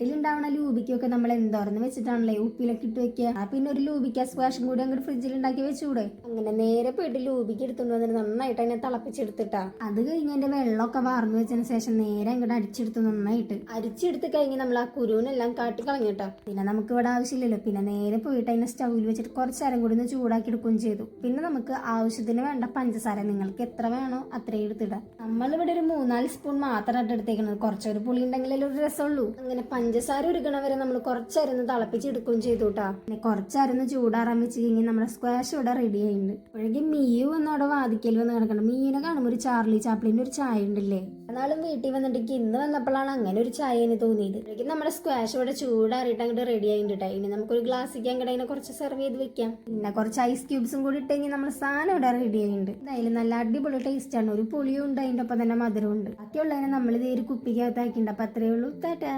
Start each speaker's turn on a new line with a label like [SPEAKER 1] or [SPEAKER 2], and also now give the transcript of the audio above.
[SPEAKER 1] വീട്ടിലുണ്ടാവണ ലൂബിക്കൊക്കെ നമ്മൾ എന്തോർന്ന് വെച്ചിട്ടാണല്ലേ ഉപ്പിലൊക്കെ ഇട്ട് വെക്കുക ആ പിന്നെ ഒരു ലൂബിക്ക സ്ക്വാഷും കൂടി അങ്ങോട്ട് ഫ്രിഡ്ജിൽ ഉണ്ടാക്കി വെച്ചൂടെ? അങ്ങനെ നേരെ പോയിട്ട് ലൂബിക്ക് എടുത്തുകൊണ്ട് വന്നിട്ട് നന്നായിട്ട് അതിനെ തിളപ്പിച്ചെടുത്തിട്ടാ. അത് കഴിഞ്ഞ് അതിന്റെ വെള്ളമൊക്കെ വാർന്നു വെച്ചതിന് ശേഷം നേരെ അങ്ങോട്ട് അടിച്ചെടുത്ത് നന്നായിട്ട്. അരിച്ചെടുത്ത് കഴിഞ്ഞ് നമ്മൾ ആ കുരുവിനെല്ലാം കാട്ടി കളഞ്ഞിട്ടാ. പിന്നെ നമുക്ക് ഇവിടെ ആവശ്യമില്ലല്ലോ. പിന്നെ നേരെ പോയിട്ട് അതിനെ സ്റ്റൗവിൽ വെച്ചിട്ട് കുറച്ച് നേരം കൂടി ഒന്ന് ചൂടാക്കി എടുക്കുകയും ചെയ്തു. പിന്നെ നമുക്ക് ആവശ്യത്തിന് വേണ്ട പഞ്ചസാര നിങ്ങൾക്ക് എത്ര വേണോ അത്രയും എടുത്തിടാം. നമ്മളിവിടെ ഒരു മൂന്നാൽ സ്പൂൺ മാത്രമായിട്ട് എടുത്തേക്കുന്നത് കുറച്ചൊരു പുളി ഉണ്ടെങ്കിലേ ഒരു രസമുള്ളൂ. അങ്ങനെ പഞ്ചസാര ഗണ വരെ നമ്മൾ കുറച്ചരുന്ന് തിളപ്പിച്ചെടുക്കുകയും ചെയ്തു കേട്ടോ പിന്നെ കുറച്ചരുന്ന് ചൂടാറാൻ വെച്ച് കഴിഞ്ഞാൽ നമ്മുടെ സ്ക്വാഷ് ഇവിടെ റെഡി ആയിട്ടുണ്ട്. അപ്പോഴേക്കും മീയു അവിടെ വാതിക്കൽ വന്ന് കിടക്കണം. മീനെ കാണുമ്പോൾ ഒരു ചാർലി ചാപ്ലിന്റെ ഒരു ചായ ഉണ്ടല്ലേ? എന്നാലും വീട്ടിൽ വന്നിട്ട് ഇന്ന് വന്നപ്പോഴാണ് അങ്ങനെ ഒരു ചായ എന്ന് തോന്നിയത്. അപ്പോഴേക്കും നമ്മുടെ സ്ക്വാഷ് ഇവിടെ ചൂടാറിയിട്ട് അങ്ങോട്ട് റെഡി ആയിട്ടുണ്ട് ട്ടോ. ഇനി നമുക്കൊരു ഗ്ലാസ്സിക്ക് അങ്ങോട്ട് അതിനെ കുറച്ച് സെർവ് ചെയ്ത് വെക്കാം. പിന്നെ കുറച്ച് ഐസ് ക്യൂബ്സും കൂടി ഇട്ട് കഴിഞ്ഞാൽ നമ്മുടെ സാധനം ഇവിടെ റെഡി ആയിട്ടുണ്ട്. എന്തായാലും നല്ല അടിപൊളി ടേസ്റ്റ് ആണ്. ഒരു പുളിയും ഉണ്ട് അതിന്റെ ഒപ്പം തന്നെ മധുരവും ഉണ്ട്. ബാക്കിയുള്ളതിനെ നമ്മൾ ഇതേ ഒരു കുപ്പിക്കകത്താക്കിയിട്ടുണ്ട്. അപ്പം അത്രയേ ഉള്ളൂ. താറ്റാ